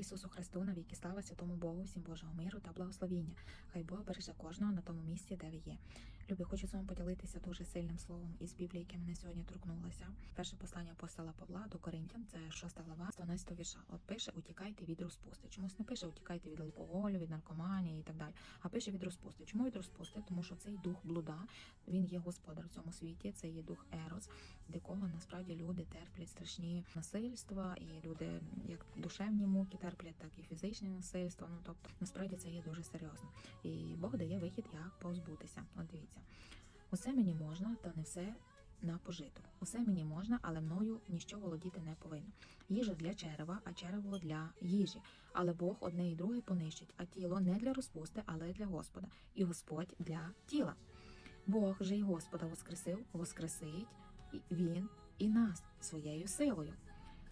Ісусу Христу, навіки слава святому Богу, всім Божого миру та благословіння. Хай Бог береже кожного на тому місці, де ви є. Любі, хочу з вами поділитися дуже сильним словом із Біблії, яке мене сьогодні торкнулося. Перше послання апостола Павла до Коринтян, це 6 глава, 12 вірша. От пише: утікайте від розпусти. Чомусь не пише утікайте від алкоголю, від наркоманії і так далі. А пише від розпусти. Чому від розпусти? Тому що цей дух блуда, він є господар в цьому світі. Це є дух Ерос, де кого насправді люди терплять страшні насильства, і люди як душевні муки терплять, так і фізичні насильства. Ну тобто насправді це є дуже серйозно. І Бог дає вихід, як позбутися. От дивіться, усе мені можна, та не все. На пожиток. Усе мені можна, але мною ніщо володіти не повинно. Їжа для черева, а черево для їжі. Але Бог одне і друге понищить, а тіло не для розпусти, але для Господа, і Господь для тіла. Бог же й Господа воскресив, воскресить Він і нас своєю силою.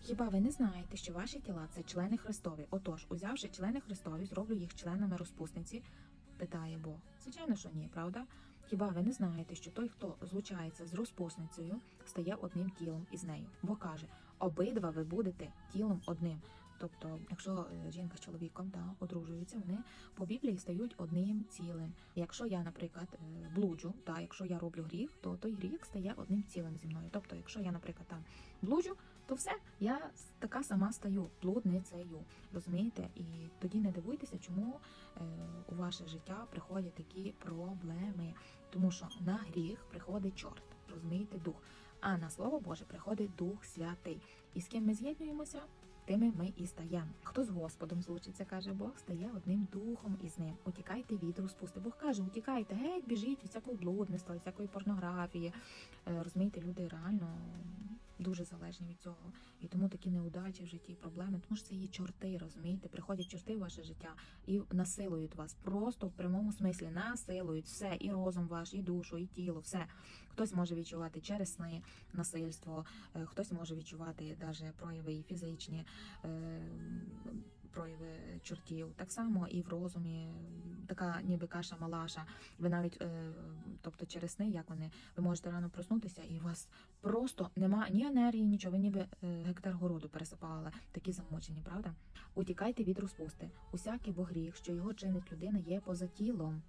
Хіба ви не знаєте, що ваші тіла це члени Христові? Отож, узявши члени Христові, зроблю їх членами розпусниці? питає Бог. Звичайно, що ні, правда? Хіба ви не знаєте, що той, хто злучається з розпусницею, стає одним тілом із нею? Бо каже: обидва ви будете тілом одним. Тобто, якщо е, жінка з чоловіком та одружуються, вони по Біблії стають одним цілим. Якщо я, наприклад, е, блуджу, та якщо я роблю гріх, то той гріх стає одним цілим зі мною. Тобто, якщо я, наприклад, там блуджу, то все, я така сама стаю блудницею. Розумієте? І тоді не дивуйтеся, чому е, у ваше життя приходять такі проблеми. Тому що на гріх приходить чорт, розумієте, дух. А на слово Боже приходить Дух Святий. І з ким ми з'єднуємося? Тими ми і стаємо. Хто з Господом злучиться, каже Бог, стає одним духом із ним. Утікайте від розпусти. Бог каже, утікайте, геть, біжіть від всякого блудництва, від всякої порнографії. Е, Розумієте, люди реально дуже залежні від цього. І тому такі неудачі в житті, проблеми, тому що це є чорти, розумієте? Приходять чорти в ваше життя і насилують вас. Просто в прямому смислі насилують все, і розум ваш, і душу, і тіло, все. Хтось може відчувати через сни насильство, е, хтось може відчувати навіть прояви і фізичні е, прояви чортів. Так само і в розумі така ніби каша малаша. Ви навіть, е, тобто через сни, як вони, ви можете рано проснутися, і у вас просто нема ні енергії, нічого. Ви ніби е, гектар городу пересипали, такі замочені, правда? Утікайте від розпусти. Усякий бо гріх, що його чинить людина, є поза тілом.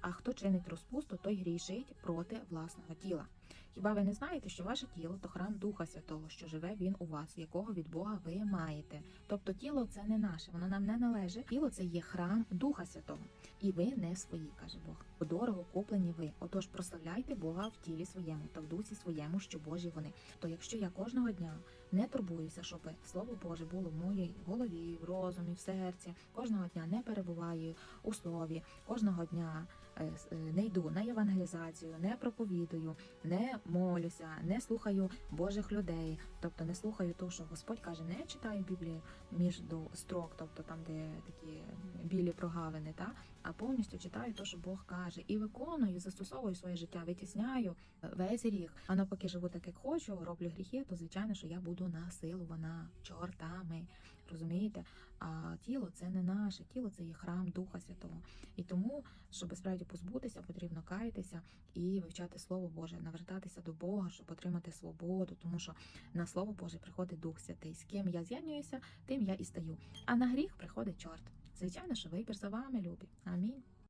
А хто чинить розпусту, той грішить проти власного тіла. Хіба ви не знаєте, що ваше тіло то храм Духа Святого, що живе він у вас, якого від Бога ви маєте? Тобто тіло це не наше, воно нам не належить. Тіло це є храм Духа Святого, і ви не свої, каже Бог. Дорого куплені ви. Отож, прославляйте Бога в тілі своєму та в дусі своєму, що Божі вони. То якщо я кожного дня не турбуюся, щоб слово Боже було в моїй голові, в розумі, в серці, кожного дня не перебуваю у слові, кожного дня е, е, не йду на євангелізацію, не проповідую, не молюся, не слухаю Божих людей, тобто не слухаю того, що Господь каже, не читаю Біблію між до строк, тобто там, де такі білі прогавини, та а повністю читаю те, що Бог каже, і виконую, застосовую своє життя, витісняю е, весь гріх. А навпаки, живу так, як хочу, роблю гріхи, то звичайно, що я буду насилувана чортами. Розумієте? А тіло це не наше, тіло це є храм Духа Святого. І тому, щоб справді позбутися, потрібно каятися і вивчати Слово Боже, навертатися до Бога, щоб отримати свободу, тому що на Слово Боже приходить Дух Святий. З ким я з'єднуюся, тим я і стаю. А на гріх приходить чорт. Звичайно, що вибір за вами, любі. Амінь.